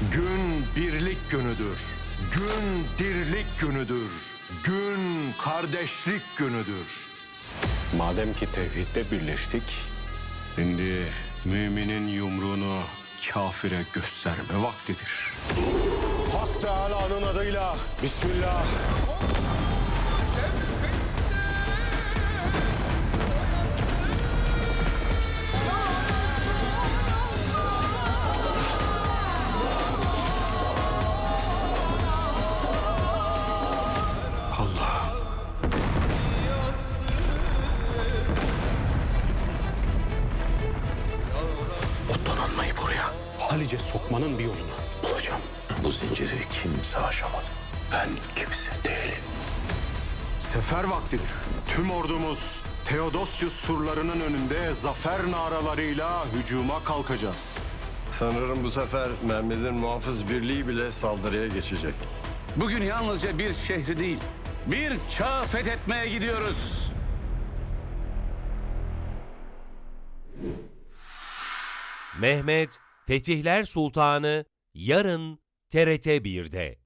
Gün birlik günüdür. Gün dirlik günüdür. Gün kardeşlik günüdür. Madem ki tevhidde birleştik, şimdi müminin yumruğunu kafire gösterme vaktidir. Hak Teala'nın adıyla Bismillah. Halice sokmanın bir yolunu bulacağım. Bu zinciri kimse aşamadı. Ben kimse değilim. Sefer vaktidir. Tüm ordumuz Theodosius surlarının önünde zafer naralarıyla hücuma kalkacağız. Sanırım bu sefer Mehmet'in muhafız birliği bile saldırıya geçecek. Bugün yalnızca bir şehri değil, bir çağ fethetmeye gidiyoruz. Mehmet Fetihler Sultanı yarın TRT 1'de.